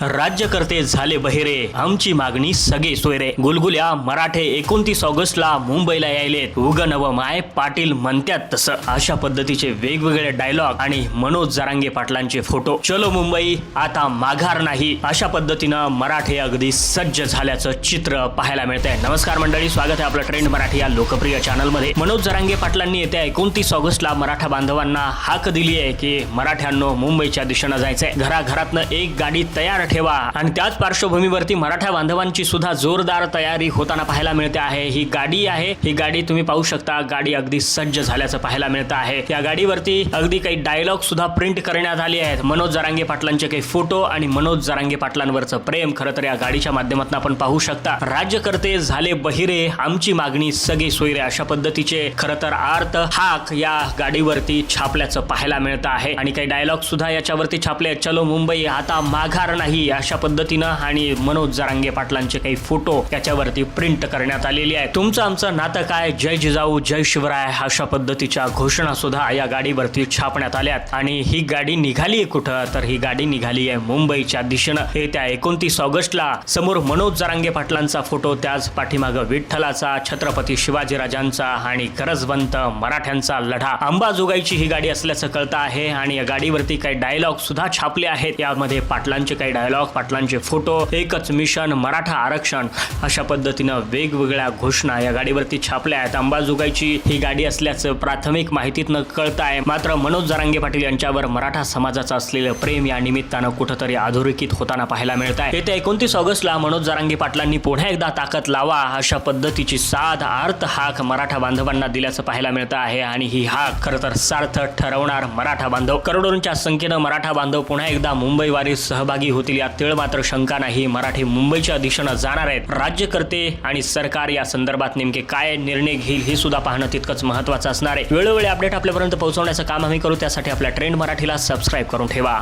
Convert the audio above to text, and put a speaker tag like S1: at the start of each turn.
S1: राज्यकर्ते झाले बहिरे आमची मागणी सगळे सोयरे. गुलगुल्या मराठे एकोणतीस ऑगस्टला मुंबईला यायलेत. उग नव माय पाटील म्हणत्यात तसं. अशा पद्धतीचे वेगवेगळे डायलॉग आणि मनोज जरांगे पाटलांचे फोटो चलो मुंबई आता माघार नाही. अशा पद्धतीनं मराठे अगदी सज्ज झाल्याचं चित्र पाहायला मिळतंय. नमस्कार मंडळी स्वागत आहे आपलं ट्रेंड मराठी या लोकप्रिय चॅनलमध्ये मनोज जरांगे पाटलांनी येत्या एकोणतीस ऑगस्टला मराठा बांधवांना हाक दिली आहे की मराठ्यांनो मुंबईच्या दिशेनं जायचंय. घराघरातनं एक गाडी तयार ठेवा. आणि त्याच पार्श्वभूमीवरती मराठा बांधवांची सुद्धा जोरदार तयारी होताना पाहायला मिळते आहे. ही गाडी आहे. ही गाडी तुम्ही पाहू शकता. गाडी अगदी सज्ज झाल्याचं पाहायला मिळतं आहे. या गाडीवरती अगदी काही डायलॉग सुद्धा प्रिंट करण्यात आले आहेत. मनोज जरांगे पाटलांचे काही फोटो आणि मनोज जरांगे पाटलांवरचं प्रेम खरं तर या गाडीच्या माध्यमातून आपण पाहू शकता. राज्यकर्ते झाले बहिरे आमची मागणी सगळे सोयरे अशा पद्धतीचे. खरं तर आर्त हाक या गाडीवरती छापल्याचं पाहायला मिळतं आहे. आणि काही डायलॉग सुद्धा याच्यावरती छापले आहेत. चलो मुंबई आता माघार नाही. अशा पद्धतीनं आणि मनोज जरांगे पाटलांचे काही फोटो त्याच्यावरती प्रिंट करण्यात आलेली आहे तुमचं आमचं नातं काय? जय जिजाऊ जय शिवराय अशा पद्धतीच्या घोषणा सुद्धा या गाडीवरती छापण्यात आल्यात आणि ही गाडी निघाली कुठं? तर ही गाडी निघाली आहे मुंबईच्या दिशेनं. हे त्या एकोणतीस ऑगस्टला समोर मनोज जरांगे पाटलांचा फोटो त्याच पाठीमागं विठ्ठलाचा छत्रपती शिवाजीराजांचा आणि गरजवंत मराठ्यांचा लढा. अंबाजोगाईची ही गाडी असल्याचं कळतं आहे आणि या गाडीवरती काही डायलॉग सुद्धा छापले आहेत. यामध्ये पाटलांचे काही डायलॉग पाटलांचे फोटो एकच मिशन मराठा आरक्षण. अशा पद्धतीनं वेगवेगळ्या घोषणा या गाडीवरती छापल्या आहेत. अंबाजोगाईची ही गाडी असल्याचं प्राथमिक माहितीतनं कळतं आहे. मात्र मनोज जरांगे पाटील यांच्यावर मराठा समाजाचं असलेलं प्रेम या निमित्तानं कुठंतरी अधोरेखित होताना पाहायला मिळत आहे. येत्या एकोणतीस ऑगस्टला मनोज जरांगे पाटलांनी पुन्हा एकदा ताकद लावा अशा पद्धतीची साध आर्त हाक मराठा बांधवांना दिल्याचं पाहायला मिळतं आहे आणि ही हाक खरं तर सार्थ ठरवणार मराठा बांधव. करोडोंच्या संख्येनं मराठा बांधव पुन्हा एकदा मुंबई वारीत सहभागी होतील. यात तिळ मात्र शंका नाही. मराठी मुंबईच्या दिशेनं जाणार आहेत राज्यकर्ते आणि सरकार या संदर्भात नेमके काय निर्णय घेईल हे सुद्धा पाहणं तितकंच महत्वाचं असणार आहे. वेळोवेळी अपडेट आपल्यापर्यंत पोहोचवण्याचं काम आम्ही करू. त्यासाठी आपल्या ट्रेंड मराठीला सबस्क्राईब करून ठेवा.